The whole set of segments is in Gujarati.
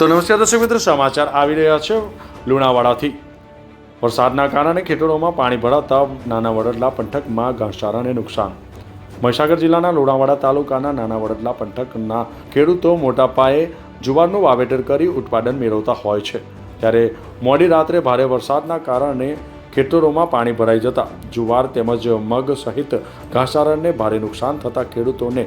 તો નમસ્કાર દર્શક મિત્રો, સમાચાર આવી રહ્યા છે લુણાવાડાથી. વરસાદના કારણે ખેતરોમાં પાણી ભરાતા નાના વડદલા પંથકમાં ઘાસચારાને નુકસાન. મહીસાગર જિલ્લાના લુણાવાડા તાલુકાના નાના વડદલા પંથકના ખેડૂતો મોટા પાયે જુવારનું વાવેતર કરી ઉત્પાદન મેળવતા હોય છે. ત્યારે મોડી રાત્રે ભારે વરસાદના કારણે ખેતરોમાં પાણી ભરાઈ જતા જુવાર તેમજ મગ સહિત ઘાસચારાને ભારે નુકસાન થતાં ખેડૂતોને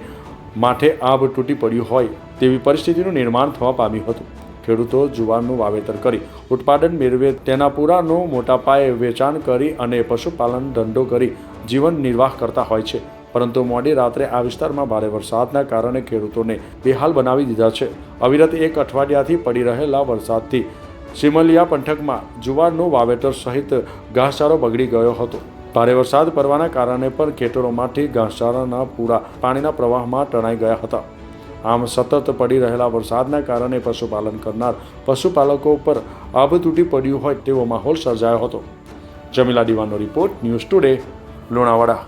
માથે આભ તૂટી પડ્યું હોય તેવી પરિસ્થિતિનું નિર્માણ થવા પામ્યું હતું. ખેડૂતો જુવારનું વાવેતર કરી ઉત્પાદન મેળવે તેના પૂરાનું મોટા પાયે વેચાણ કરી અને પશુપાલન ધંધો કરી જીવન નિર્વાહ કરતા હોય છે. પરંતુ મોડી રાત્રે આ વિસ્તારમાં ભારે વરસાદના કારણે ખેડૂતોને બેહાલ બનાવી દીધા છે. અવિરત એક અઠવાડિયાથી પડી રહેલા વરસાદથી સિમલિયા પંથકમાં જુવારનું વાવેતર સહિત ઘાસચારો બગડી ગયો હતો. ભારે વરસાદ પડવાના કારણે પણ ખેતરોમાંથી ઘાસચારાના પૂરા પાણીના પ્રવાહમાં તણાઈ ગયા હતા. આમ સતત પડી રહેલા વરસાદના કારણે પશુપાલન કરનાર પશુપાલકો ઉપર આભ તૂટી પડ્યું હોય તેવો માહોલ સર્જાયો હતો. જમીલા દીવાનો રિપોર્ટ ન્યૂઝ ટુડે, લુણાવાડા.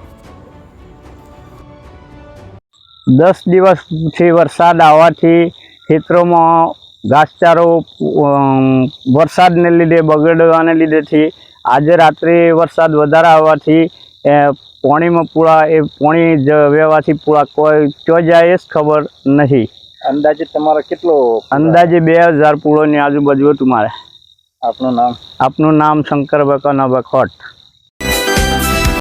દસ દિવસથી વરસાદ આવવાથી ખેતરોમાં ઘાસચારો વરસાદને લીધે બગડવાને લીધેથી આજે રાત્રે વરસાદ વધારે આવવાથી પાણીમાં પૂળા એ પોણી જ વેવાથી પૂળા કોઈ ક્યો જાય એ જ ખબર નથી. અંદાજે તમારો કેટલો અંદાજે બે હજાર પૂળોની આજુબાજુ હતું મારે. આપનું નામ? આપનું નામ શંકર બકાના બખોટ